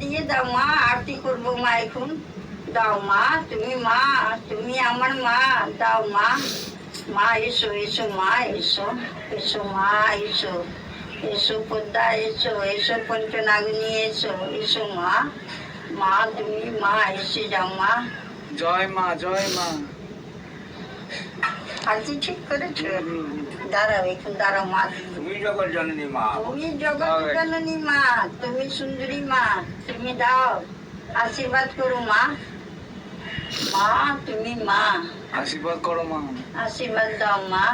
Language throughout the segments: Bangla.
দিয়ে দাও, মা, আরতি করব, মা, এখন। দাও, মা, তুমি মা, তুমি আমার মা, দাও, মা। মা, এসো এসো, মা, এসো এসো, মা, এসো। এসো, পদ্মা, এসো এসো, পঞ্চনাগিনী, এসো এসো, মা। মা তুমি মা এসে যাও মা। জয় মা জয় মা। আরতি ঠিক করেছ? দাঁড়াও এখন দাঁড়াও মা। তুমি জগৎ জননী মা। তুমি জগৎ জননী মা তুমি সুন্দরী মা তুমি দাও। আশীর্বাদ করো মা। মা তুমি মা। আশীর্বাদ করো মা। আশীর্বাদ দাও মা।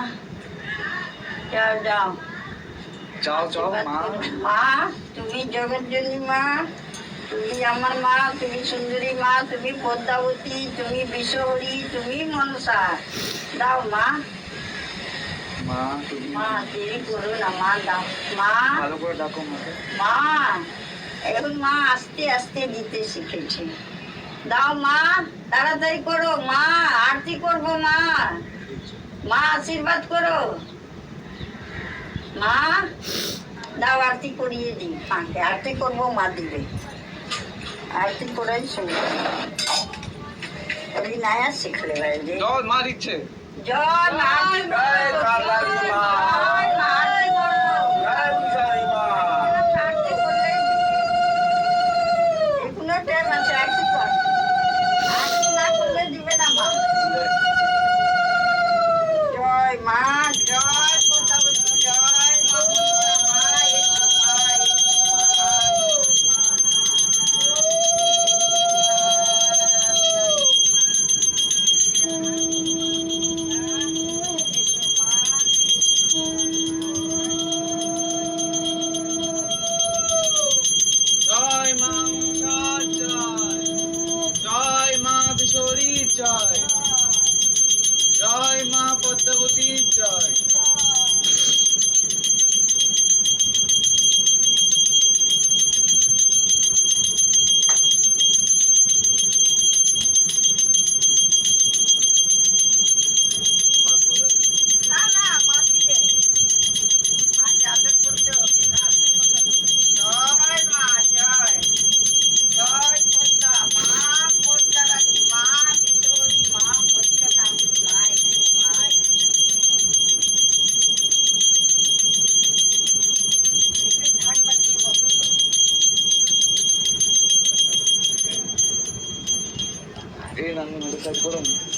যাও যাও। চাও চাও মা। মা। তুমি জগৎ জননী মা। তুমি আমার মা তুমি সুন্দরী মা তুমি পদ্মাবতী তুমি বিশ্বহরি তুমি মনসা। দাও মা। মা দেরি করো না মা দাও। মা। ভালো করে ডাকো মা। এখন মা আস্তে আস্তে দিতে শিখেছে। দাও মা তাড়াতাড়ি করো মা আরতি করব মা। মা আশীর্বাদ করো। মা দাও আরতি করিয়ে দিই। মাকে আরতি করব মা দিবে। আরতি করাই শুনবে ওই নায়া শিখলে ভাই জয় মা দিচ্ছে। জয় মা জয় মা Aleyküm.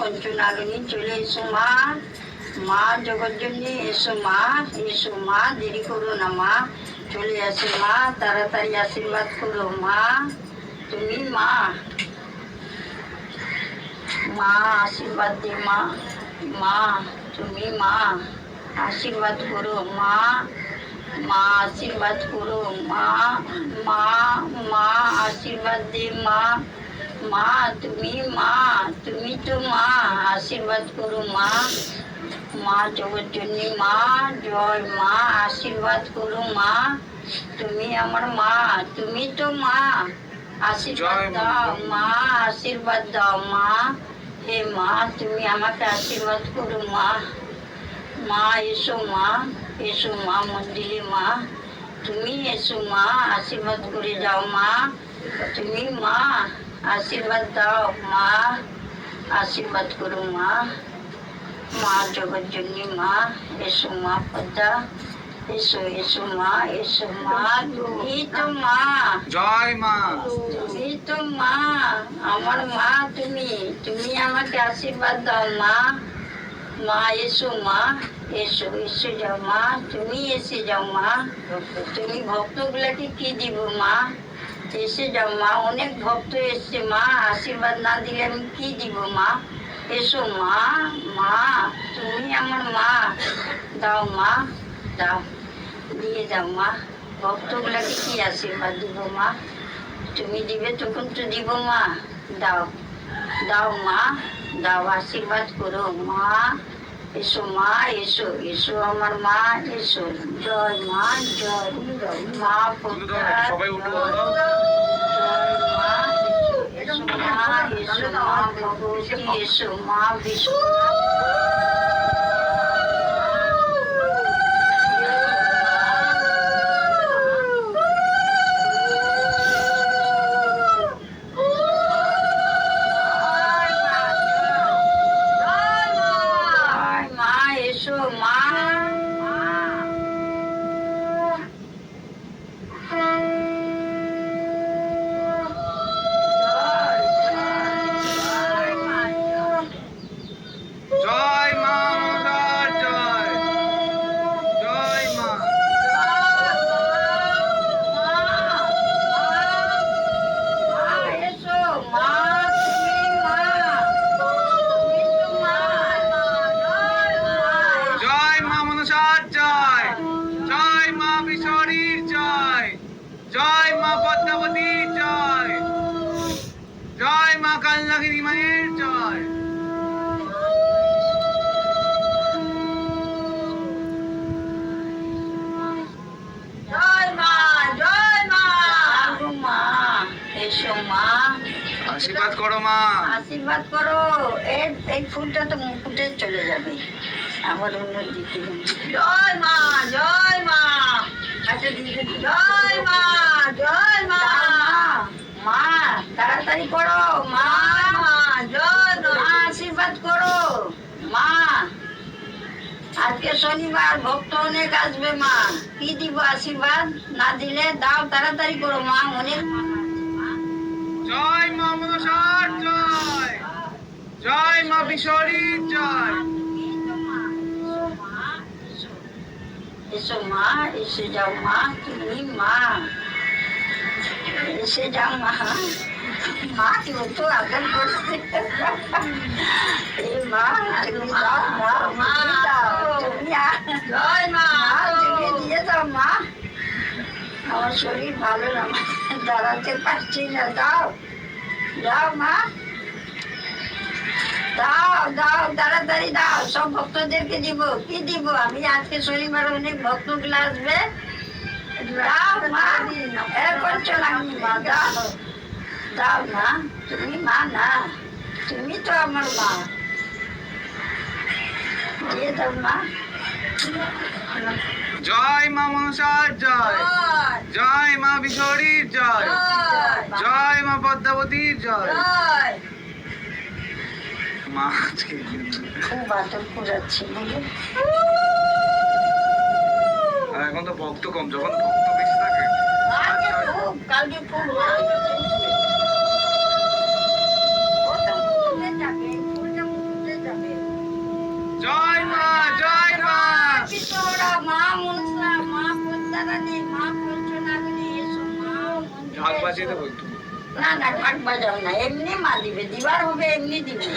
পঞ্চনাগিনী চলে এসো মা। মা জগৎজনী এসো মা এসো মা, দেরি করো না মা। চলে আসো মা, তাড়াতাড়ি আশীর্বাদ করো মা। তুমি মা। মা, আশীর্বাদ দে মা। মা, তুমি মা। আশীর্বাদ করো মা। মা, আশীর্বাদ করো মা। মা মা, আশীর্বাদ দে মা। মা তুমি মা তুমি তো মা আশীর্বাদ করো মা। মা জগৎজনী মা জয় মা আশীর্বাদ করো মা। তুমি আমার মা তুমি তো মা। আশীর্বাদ দাও মা আশীর্বাদ দাও মা। হে মা তুমি আমাকে আশীর্বাদ করো মা। মা এসো মা এসো মা মন্দিরে মা। তুমি এসো মা আশীর্বাদ করে যাও মা। তুমি মা। আশীর্বাদ দাও মা আশীর্বাদ করো মা মা জগৎ জন্যী মা এসো মা পদ্মা এসো এসো মা এসো মা তুমি তো মা। জয় মা। তুমি তো মা আমার মা তুমি তুমি আমাকে আশীর্বাদ দাও মা। মা এসো মা এসো এসে যাও মা তুমি এসে যাও মা। তুমি ভক্তগুলাকে কি দিব মা? এসে যাও, মা। অনেক ভক্ত এসছে, মা। আশীর্বাদ না দিলে আমি কি দিব, মা? এসো, মা। মা, তুমি আমার মা। দাও মা। দাও। দিয়ে যাও, মা। ভক্তগুলাকে কি আশীর্বাদ দিব, মা? তুমি দিবে, তখন তো দিব, মা। দাও। দাও, মা। দাও, আশীর্বাদ করো, মা। এসো মা এসো এসো আমার মা এসো। জয় মা জয় মা সবাই উঠো মা, এসো মা ভগবতী, এসো মা বিষ্ণু। এসো মা। আশীর্বাদ করো মা। আশীর্বাদ করো। এই এই ফুলটা তো মুকুটে চলে যাবে। অন্য দিকে জয় মা জয় মা। আচ্ছা দিদি জয় মা জয় মা। মা তাড়াতাড়ি করো। মা মা জয় মা আশীর্বাদ করো। মা আজকে শনিবার ভক্ত অনেক আসবে মা। কি দিব আশীর্বাদ? না দিলে দাও তাড়াতাড়ি করো মা অনেক জয় মা মনসার জয়। জয় মা বিশ্বরীর জয়। এসো মা এসে যাও মা তুমি মা। এসে যাও মা। মা কেউ তো আদর করছে এ মা তুমি যাও মা মা তুমি জয় মা তুমি দিয়ে দাও মা। আমার শরীর ভালো না দাঁড়াতে পারছি না দাও। দাও, মা। দাও দাও, তাড়াতাড়ি দাও। সব ভক্তদেরকে দিব। কি দিব? আমি আজকে শনিবার অনেক ভক্তগুলো আসবে। দাও, মা। এ পঞ্চলাঙ্গি মা দাও দাও, মা। তুমি মা না। তুমি তো আমার মা। দিয়ে দাও, মা। জয় মা মনসার জয়। জয়। মা বিশ্বরীর জয়। জয়। মা পদ্মাবতীর জয়। মা খুব এখন তো ভক্ত কম যখন ভক্ত বেশি থাকে। কালকে খুব জয় মা জয় মা কিশোরা মা মনসা মা পদ্মারানী মা পঞ্চনারানী এসো মা ঢাক বাজিয়ে দেবো একটু। না না ঢাক বাজাও না এমনি মা দিবে দিবার হবে এমনি দিবে।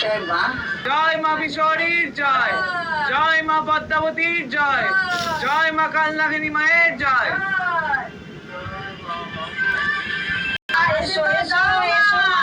জয় মা। জয় মা বিশ্বরীর জয় জয় মা পদ্মাবতীর জয় জয় মা কালনাগিনী মায়ের জয়। এসো এসো এসো মা।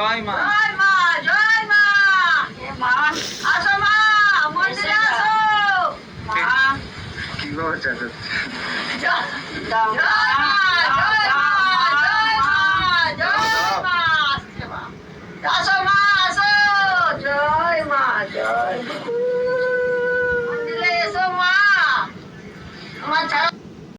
জয় মা। জয় মা জয় মা। আসো মা মন্দিরে আসো। মা। কীভাবে চাচা জয় মা Come on,